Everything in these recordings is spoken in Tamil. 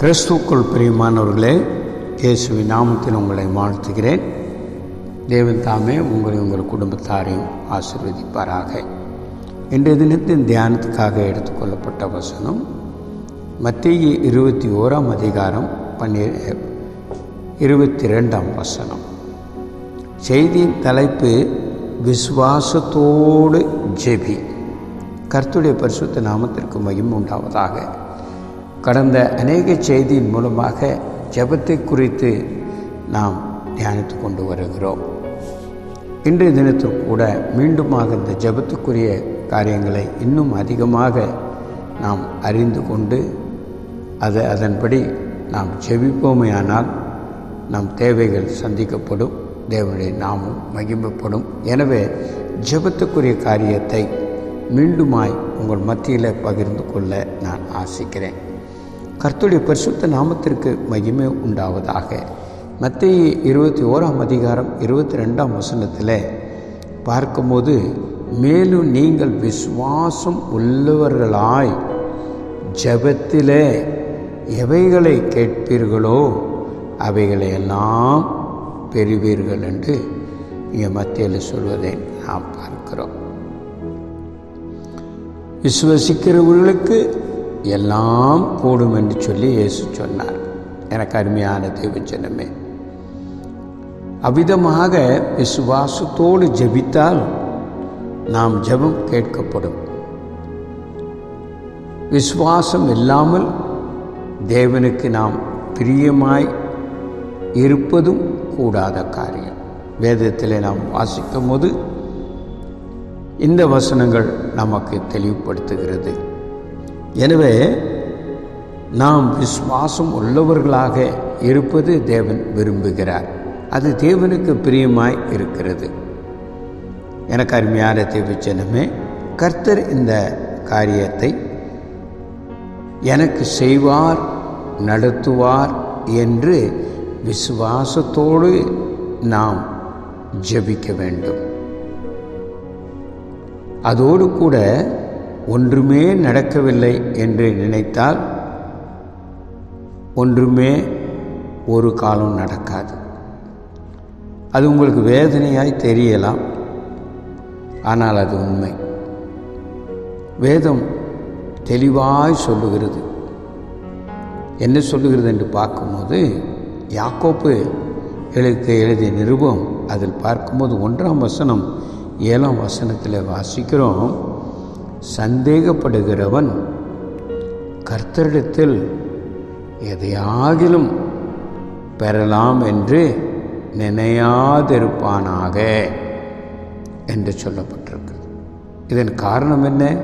கிறிஸ்துக்குள் பிரியமானவர்களே இயேசுவின் நாமத்தில் உங்களை வாழ்த்துகிறேன். தேவன் தாமே உங்களை உங்கள் குடும்பத்தாரையும் ஆசீர்வதிப்பாராக. இன்றைய தினத்தின் தியானத்துக்காக எடுத்துக்கொள்ளப்பட்ட வசனம் மத்திய இருபத்தி ஓராம் அதிகாரம் பன்னீ இருபத்தி ரெண்டாம் வசனம். செய்தியின் தலைப்பு விசுவாசத்தோடு ஜெபி. கர்த்துடைய பரிசுத்த நாமத்திற்கு மையம் உண்டாவதாக. கடந்த அநேக செய்தியின் மூலமாக ஜபத்தை குறித்து நாம் தியானித்து கொண்டு வருகிறோம். இன்றைய தினத்தில் கூட மீண்டுமாக இந்த ஜெபத்துக்குரிய காரியங்களை இன்னும் அதிகமாக நாம் அறிந்து கொண்டு அது அதன்படி நாம் ஜெபிப்போமையானால் நம் தேவைகள் சந்திக்கப்படும் தேவனுடைய நாமும் மகிமைப்படும். எனவே ஜெபத்துக்குரிய காரியத்தை மீண்டுமாய் உங்கள் மத்தியில் பகிர்ந்து கொள்ள நான் ஆசிக்கிறேன். கர்த்துடைய பரிசுத்த நாமத்திற்கு மகிமை உண்டாவதாக. மத்திய இருபத்தி ஓராம் அதிகாரம் இருபத்தி ரெண்டாம் வசனத்தில் பார்க்கும்போது மேலும் நீங்கள் விசுவாசம் உள்ளவர்களாய் ஜபத்திலே எவைகளை கேட்பீர்களோ அவைகளை எல்லாம் பெறுவீர்கள் என்று இங்கே மத்தியில் சொல்வதை நாம் பார்க்கிறோம். விசுவசிக்கிறவர்களுக்கு எல்லாம் கூடும் என்று சொல்லி இயேசு சொன்னார். எனக்கு அருமையான தேவச்சனமே அவ்விதமாக விசுவாசத்தோடு ஜெபித்தால் நாம் ஜெபம் கேட்கப்படும். விசுவாசம் இல்லாமல் தேவனுக்கு நாம் பிரியமாய் இருப்பதும் கூடாத காரியம். வேதத்தில் நாம் வாசிக்கும் போது இந்த வசனங்கள் நமக்கு தெளிவுபடுத்துகிறது. எனவே நாம் விசுவாசம் உள்ளவர்களாக இருப்பது தேவன் விரும்புகிறார். அது தேவனுக்கு பிரியமாய் இருக்கிறது. எனக்கு அருமையான தேவச்சனமே கர்த்தர் இந்த காரியத்தை எனக்கு செய்வார் நடத்துவார் என்று விசுவாசத்தோடு நாம் ஜெபிக்க வேண்டும். அதோடு கூட ஒன்றுமே நடக்கவில்லை என்று நினைத்தால் ஒன்றுமே ஒரு காலம் நடக்காது. அது உங்களுக்கு வேதனையாய் தெரியலாம். ஆனால் அது உண்மை. வேதம் தெளிவாய் சொல்லுகிறது. என்ன சொல்லுகிறது என்று பார்க்கும்போது யாக்கோப்பு எழுத்து எழுதிய நிருபம் அதில் பார்க்கும்போது ஒன்றாம் வசனம் ஏழாம் வசனத்தில் வாசிக்கிறோம். சந்தேகப்படுகிறவன் கர்த்தரிடத்தில் எதையாகிலும் பெறலாம் என்று நினையாதிருப்பானாக என்று சொல்லப்பட்டிருக்கு இதன் காரணம் என்ன?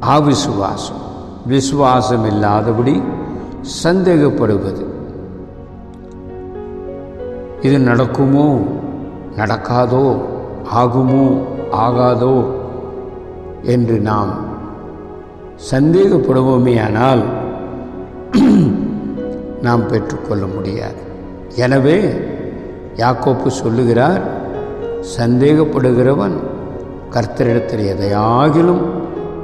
அவிசுவாசம். விசுவாசம் இல்லாதபடி சந்தேகப்படுவது. இது நடக்குமோ? நடக்காதோ? ஆகுமோ? ஆகாதோ? என்று நாம் சந்தேகப்படுவோமே ஆனால் நாம் பெற்றுக்கொள்ள முடியாது. எனவே யாக்கோப்பு சொல்லுகிறார் சந்தேகப்படுகிறவன் கர்த்தரிடத்தில் எதையாகிலும்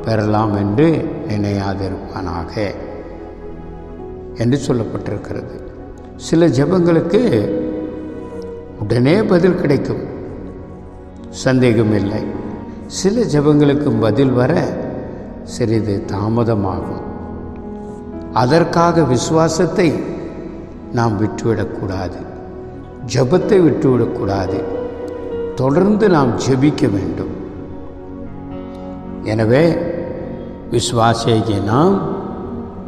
பெறலாம் என்று நினையாதிருப்பானாக என்று சொல்லப்பட்டிருக்கிறது. சில ஜபங்களுக்கு உடனே பதில் கிடைக்கும். சந்தேகம் இல்லை சில ஜபங்களுக்கும் பதில் வர சிறிது தாமதமாகும். அதற்காக விசுவாசத்தை நாம் விட்டுவிடக்கூடாது ஜபத்தை விட்டுவிடக்கூடாது தொடர்ந்து நாம் ஜெபிக்க வேண்டும். எனவே விசுவாசேகி நாம்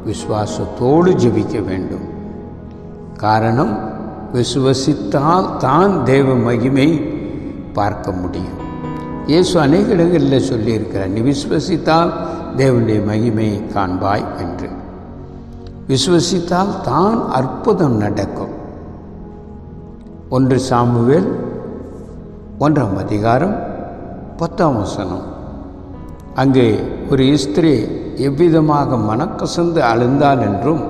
விசுவாசத்தோடு ஜெபிக்க வேண்டும். காரணம் விசுவசித்தால் தான் தேவ மகிமை பார்க்க முடியும். இயேசு அநேக இடங்களில் சொல்லியிருக்கிறார். நீ விஸ்வசித்தால் தேவனுடைய மகிமையை காண்பாய் என்று. விசுவசித்தால் தான் அற்புதம் நடக்கும். ஒன்று சாமுவேல் ஒன்றாம் அதிகாரம் பத்தாம் வசனம். அங்கே ஒரு இஸ்திரி எவ்விதமாக மனக்கசந்து அழுந்தாள் என்றும்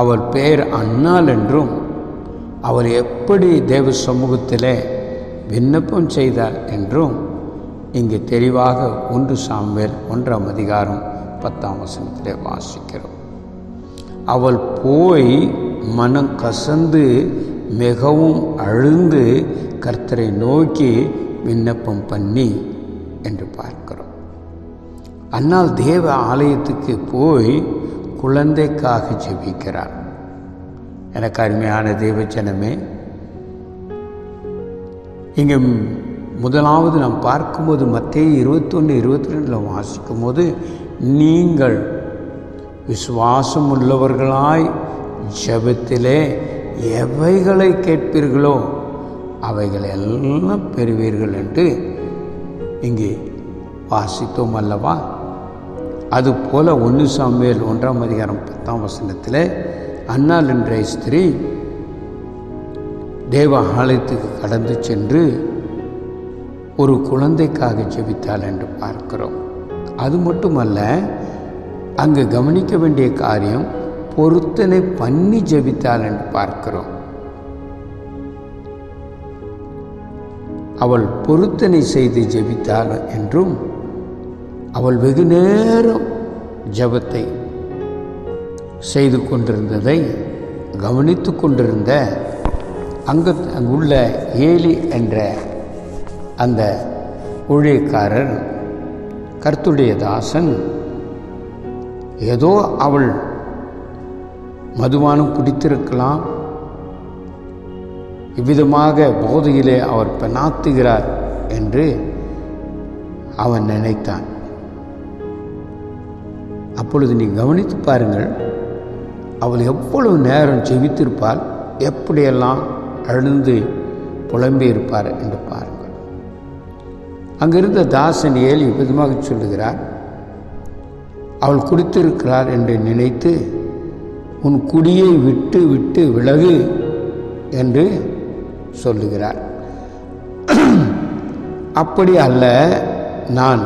அவள் பெயர் அண்ணாள் என்றும் அவள் எப்படி தேவ சமூகத்தில் விண்ணப்பம் செய்தாள் என்றும் இங்கு தெளிவாக ஒன்று சாமுவேல் ஒன்றாம் அதிகாரம் பத்தாம் வசனத்திலே வாசிக்கிறோம். அவள் போய் மனம் கசந்து மிகவும் அழுந்து கர்த்தரை நோக்கி விண்ணப்பம் பண்ணி என்று பார்க்கிறோம். அன்னால் தேவ ஆலயத்துக்கு போய் குழந்தைக்காக ஜெபிக்கிறார். எனக்கு அருமையான தேவச்சனமே இங்கே முதலாவது நாம் பார்க்கும்போது மத்திய இருபத்தொன்று இருபத்தி ரெண்டில் வாசிக்கும் போது நீங்கள் விசுவாசம் உள்ளவர்களாய் ஜபத்திலே எவைகளை கேட்பீர்களோ அவைகளை எல்லாம் பெறுவீர்கள் என்று இங்கே வாசித்தோம் அல்லவா? அதுபோல ஒன்று சாமியல் ஒன்றாம் அதிகாரம் பத்தாம் வசனத்தில் அன்னாள் என்ற ஸ்திரீ தேவ ஆலயத்துக்கு கடந்து சென்று ஒரு குழந்தைக்காக ஜெபித்தாள் என்று பார்க்கிறோம். அது மட்டுமல்ல அங்கு கவனிக்க வேண்டிய காரியம் பொருத்தனை பண்ணி ஜெபித்தாள் என்று பார்க்கிறோம். அவள் பொருத்தனை செய்து ஜெபித்தாள் என்றும் அவள் வெகு நேரம் ஜெபத்தை செய்து கொண்டிருந்ததை கவனித்து கொண்டிருந்த அங்கு அங்குள்ள ஏலி என்ற அந்த ஊழியக்காரர் கர்த்துடைய தாசன் ஏதோ அவள் மதுபானம் குடித்திருக்கலாம். இவ்விதமாக போதையிலே அவர் பெண்ணாத்துகிறார் என்று அவன் நினைத்தான். அப்பொழுது நீ கவனித்து பாருங்கள் அவள் எவ்வளவு நேரம் ஜெபித்திருப்பாள் எப்படியெல்லாம் அழுந்து புலம்பியிருப்பார் என்று பாருங்கள். அங்கிருந்த தாசன் ஏலி விதமாக சொல்லுகிறார் அவள் குடித்திருக்கிறார் என்று நினைத்து உன் குடியை விட்டு விட்டு விலகு என்று சொல்லுகிறார். அப்படி அல்ல நான்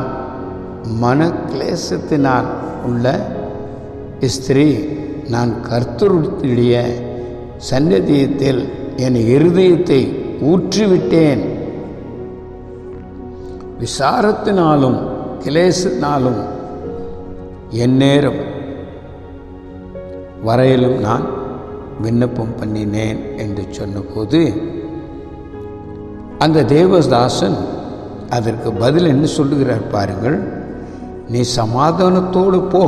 மன கிளேசத்தினால் உள்ள ஸ்திரீ நான் கர்த்தருடைய சந்நிதியத்தில் என் இருதயத்தை ஊற்றிவிட்டேன். விசாரத்தினாலும் கிளேசத்தினாலும் என் நேரம் வரையிலும் நான் விண்ணப்பம் பண்ணினேன் என்று சொன்னபோது அந்த தேவதாசன் அதற்கு பதில் என்ன சொல்லுகிறார் பாருங்கள். நீ சமாதானத்தோடு போ.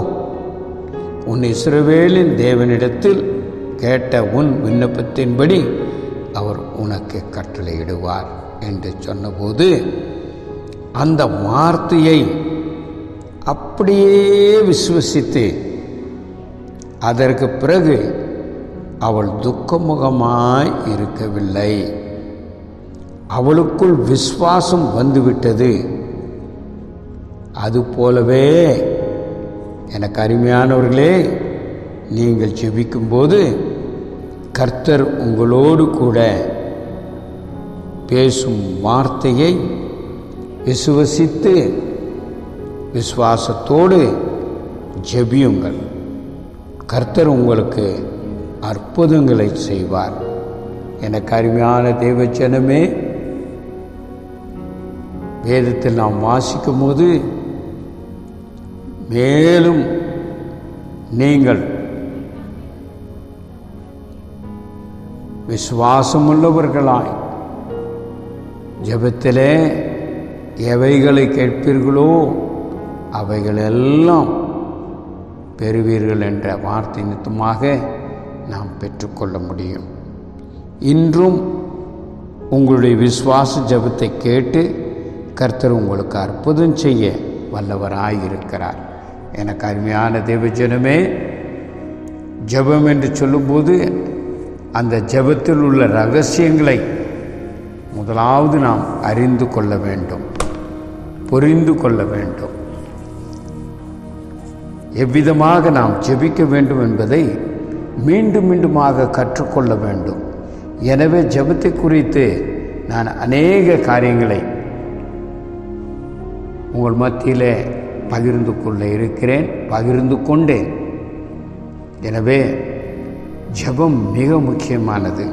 உன் இஸ்ரவேலின் தேவனிடத்தில் கேட்ட உன் விண்ணப்பத்தின்படி அவர் உனக்கு கட்டளையிடுவார் என்று சொன்னபோது அந்த வார்த்தையை அப்படியே விசுவசித்து அதற்கு பிறகு அவள் துக்கமுகமாய் இருக்கவில்லை. அவளுக்குள் விஸ்வாசம் வந்துவிட்டது. அதுபோலவே எனக்கு அருமையானவர்களே நீங்கள் ஜெபிக்கும்போது கர்த்தர் உங்களோடு கூட பேசும் வார்த்தையை விசுவசித்து விசுவாசத்தோடு ஜெபியுங்கள். கர்த்தர் உங்களுக்கு அற்புதங்களை செய்வார். எனக்கு அருமையான தேவச்சனமே வேதத்தில் நாம் வாசிக்கும் போது மேலும் நீங்கள் விசுவாசமுள்ளவர்களாய். ஜபத்திலே எவைகளை கேட்பீர்களோ அவைகளெல்லாம் பெறுவீர்கள் என்ற வார்த்தை நித்தமாக நாம் பெற்றுக்கொள்ள முடியும். இன்றும் உங்களுடைய விசுவாச ஜெபத்தை கேட்டு கர்த்தர் உங்களுக்கு அற்புதம் செய்ய வல்லவராய் இருக்கிறார் எனக்கு அருமையான தேவஜனமே ஜெபம் என்று சொல்லும்போது அந்த ஜெபத்தில் உள்ள ரகசியங்களை முதலாவது நாம் அறிந்து கொள்ள வேண்டும் புரிந்து கொள்ள வேண்டும். எவ்விதமாக நாம் ஜெபிக்க வேண்டும் என்பதை மீண்டும் மீண்டுமாக கற்றுக்கொள்ள வேண்டும். எனவே ஜெபத்தை குறித்து நான் அநேக காரியங்களை உங்கள் மத்தியிலே பகிர்ந்து கொள்ள இருக்கிறேன் பகிர்ந்து கொண்டேன். எனவே ஜெபம் மிக முக்கியமானது.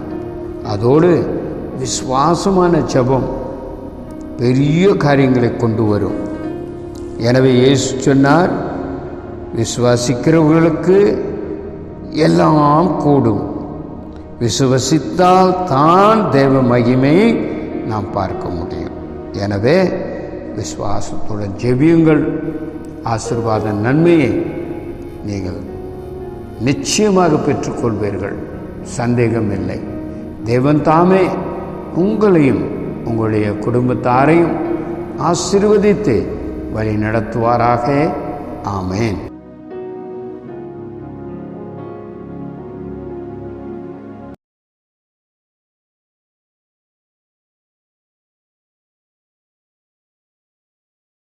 அதோடு விசுவாசமான ஜெபம் பெரிய காரியங்களை கொண்டு வரும். எனவே இயேசு சொன்னார் விசுவாசிக்கிறவர்களுக்கு எல்லாம் கூடும். விசுவசித்தால் தான் தேவ மகிமையை நாம் பார்க்க முடியும். எனவே விசுவாசத்துடன் ஜெபியுங்கள். ஆசிர்வாத நன்மையை நீங்கள் நிச்சயமாக பெற்றுக்கொள்வீர்கள். சந்தேகம் இல்லை. தேவன் தாமே உங்களையும் உங்களுடைய குடும்பத்தாரையும் ஆசீர்வதித்து வழி நடத்துவாராக ஆமேன்.